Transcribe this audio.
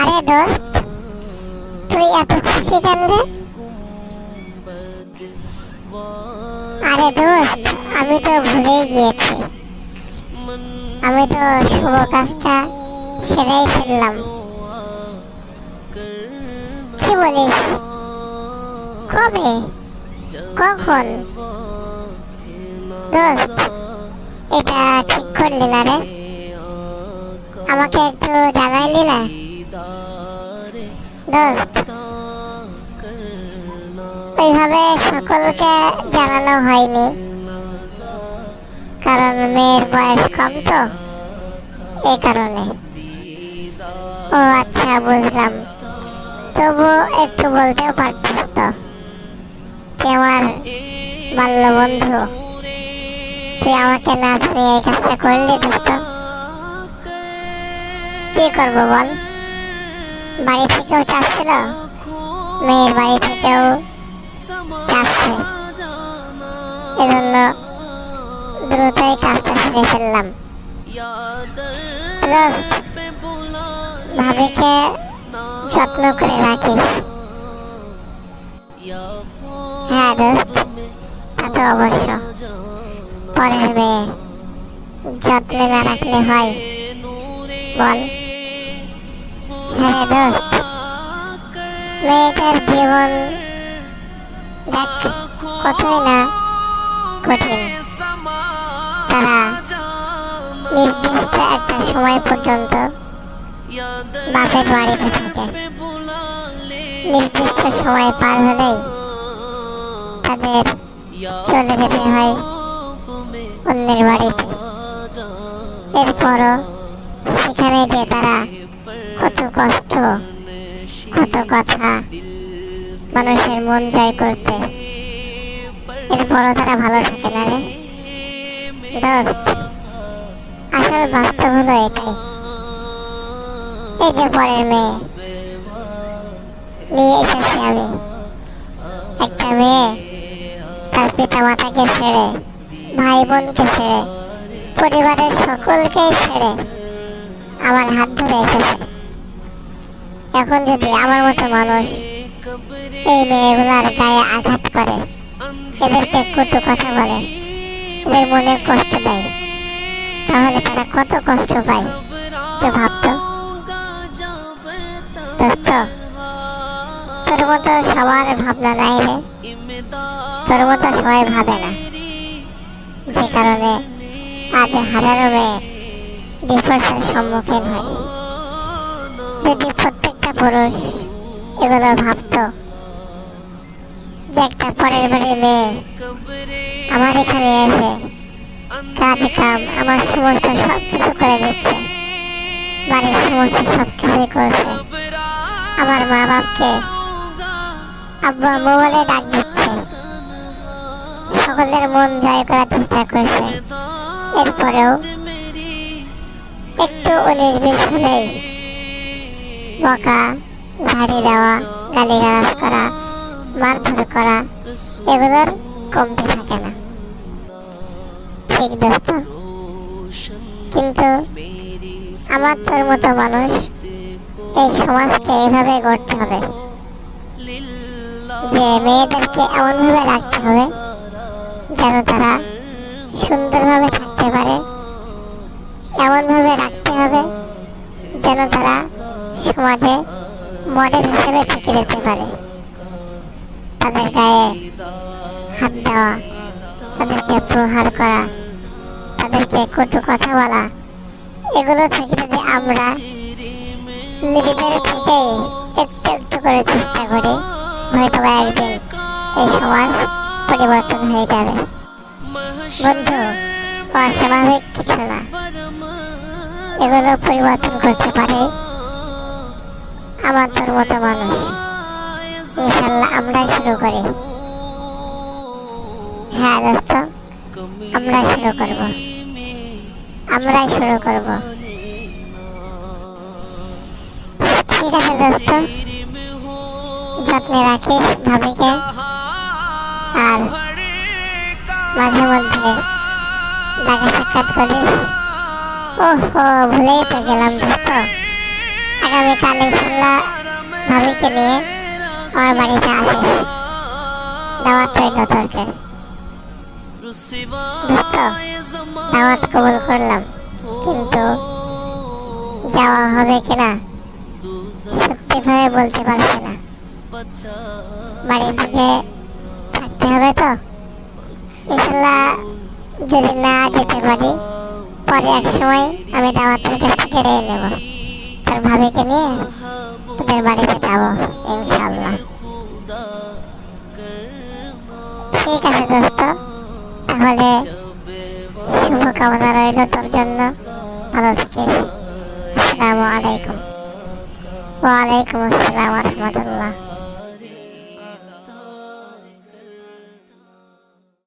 আরে তুই এত খুশি কেন রে? আরে আমি তো ভুলেই গিয়েছি। আমি তো শুভ কাজটা সেরেই ফেললাম। কি বলিস? কবে? কখন? দোস্ত, এটা ঠিক করলি না রে। আমাকে একটু জানাইলি না ওইভাবে সকলকে জানানো হয়নি। কারণ মেয়ের বয়স কম তো এই কারণে। ও আচ্ছা বুঝলাম। তবু একটু বলতেও পারতিস তো। আমার বাল্য বন্ধু তুই আমাকে না জানিয়ে এই কাজটা করলি দোস্ত কি করব বল? বাড়ি থেকেও চাচ্ছিল মেয়ের বাড়ি থেকেও চাচ্ছে এজন্য দ্রুতই কাজটা সেরে ফেললাম। ভাবিকে যত্ন করে রাখিস। হ্যাঁ দোস্ত, তা তো অবশ্য। পরের মেয়ে যত্নে না রাখলে হয়। বল। হ্যাঁ দোস্ত মেয়েটার জীবন দেখ কতই না, কঠিন। তারা নির্দিষ্ট একটা সময় পর্যন্ত বাপের বাড়িতে থাকে। নির্দিষ্ট সময় পার হলেই তাদের চলে যেতে হয় অন্যের বাড়িতে। এরপরও সেখানে যে তারা কত কষ্ট, কত কথা মানুষের মন জয় করতে। এরপরও তারা ভালো থাকে না রে। দোস্ত, আসল বাস্তব হলো এটাই। এই যে পরের মেয়ে, নিয়ে এসেছি আমি। একটা মেয়ে তার পিতা মাতাকে ছেড়ে ভাই বোনকে ছেড়ে, পরিবারের সকলকেই ছেড়ে আমার হাত ধরে এসেছে। এখন যদি আমার মতো মানুষ এই মেয়েগুলার গায়ে আঘাত করে, এদেরকে কটু কথা বলে, এদের মনে কষ্ট দেয়, তাহলে তারা কত কষ্ট পায়? তো ভাবতো, দোস্ত, তোর মতো সবার ভাবনা নাই রে। তোর মতো সবাই ভাবে না। যে কারণে আজ হাজারো মেয়ে ডিভোর্সের সম্মুখীন হয়। যদি পুরুষ এগুলো ভাবতো যে একটা পরের বাড়ির মেয়ে আমার এখানে এসে কাজ কাম, আমার সমস্ত সব কিছু করে দিচ্ছে। বাড়ির সমস্ত সব কিছুই করছে। আমার মা বাপকে আব্বু বলে ডাক দিচ্ছে। সকলের মন জয় করার চেষ্টা করছে। এরপরেও একটু উনিশ বিশ হলেই বকা, ঝাড়ি দেওয়া, গালিগালাজ করা, মারধর করা, এগুলোর কমতে থাকে না। ঠিক দোস্ত? কিন্তু আমার তোর মতো মানুষ এই সমাজকে এইভাবে গড়তে হবে যে মেয়েদেরকে এমনভাবে রাখতে হবে থেকে যেতে পারে তাদের গায়ে হাত দেওয়া, তাদেরকে প্রহার করা, তাদেরকে কটু কথা বলা, এগুলো থেকে যদি আমরা নিজেদের থেকেই একটু একটু করে চেষ্টা করি হয়তো বা একদিন এই সমাজ পরিবর্তন হয়ে যাবে। বন্ধু, অস্বাভাবিক কিছু না। এগুলো পরিবর্তন করতে পারে আমার তোর মতো মানুষ। ইনশাল্লাহ আমরাই শুরু করি। হ্যাঁ দোস্ত, আমরা শুরু করব। আমরাই শুরু করব। ঠিক আছে, দোস্ত। যত্নে রাখিস ভাবিকে। আর মাঝে মধ্যে দেখা সাক্ষাৎ করিস। ওহ, ভুলেই তো গেলাম, দোস্ত। আগামীকাল ইনশাল্লাহ ভাবিকে নিয়ে আমার বাড়িতে আসিস দাওয়াত রইল তোরকে দাওয়াত কবুল করলাম। কিন্তু যাওয়া হবে কিনা? সত্যি ভাবে বলতে পারছি না। বাড়ি থেকে থাকতে হবে তো? ইনশাল্লাহ যদি না যেতে পারি, পরে এক সময় আমি দাওয়াতের কাছ থেকে রেয়ে নেব। তোর ভাবিকে নিয়ে তোদের বাড়িতে যাব ইনশাল্লাহ ঠিক আছে দোস্ত তাহলে শুভকামনা রইল তোর জন্য। ভালো আলাইকুম। ওয়ালাইকুম আসসালাম রহমতুল্লাহ।